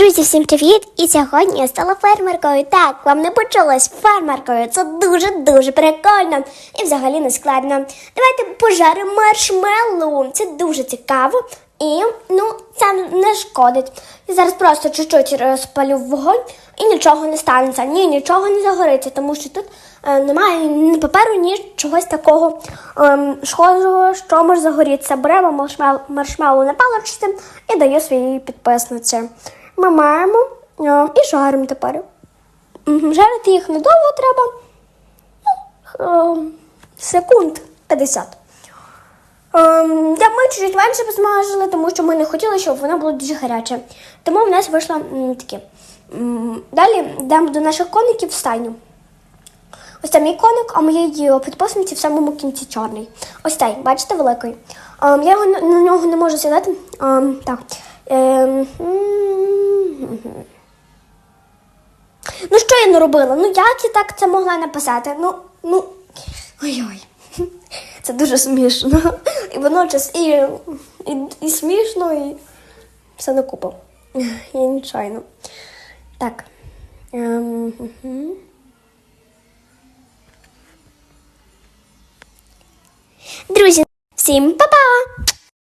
Друзі, всім привіт! І сьогодні я стала фермеркою. Так, вам не почулось фермеркою. Це дуже-дуже прикольно і взагалі не складно. Давайте пожаримо маршмеллоу. Це дуже цікаво і ну, це не шкодить. Я зараз просто чуть-чуть розпалю вогонь і нічого не станеться. Ні, нічого не загориться, тому що тут е, немає ні паперу, ні чогось такого ем, схожого, що може загорітися. Беремо маршмел, маршмеллоу на паличці і даю своїй підписниці. Ми маємо е, і жаримо тепер. Жарити їх недовго треба. Ну, е, секунд 50. Ем, та ми чуть менше посмажили, тому що ми не хотіли, щоб воно було дуже гаряче. Тому в нас вийшло таке. Далі йдемо до наших коників в стайню. Ось це мій коник, а моєї підписниці в самому кінці чорний. Ось цей, бачите, великий. Ем, я його, на нього не можу сідати. Ем, так. Ну, що я не робила? Ну, як я так це могла написати? Ну, ну. Ой-ой. Це дуже смішно. І водночас і, і, і смішно, і все на купу. І нечайно. Так. Ем, мгм. Друзі, всім па-па!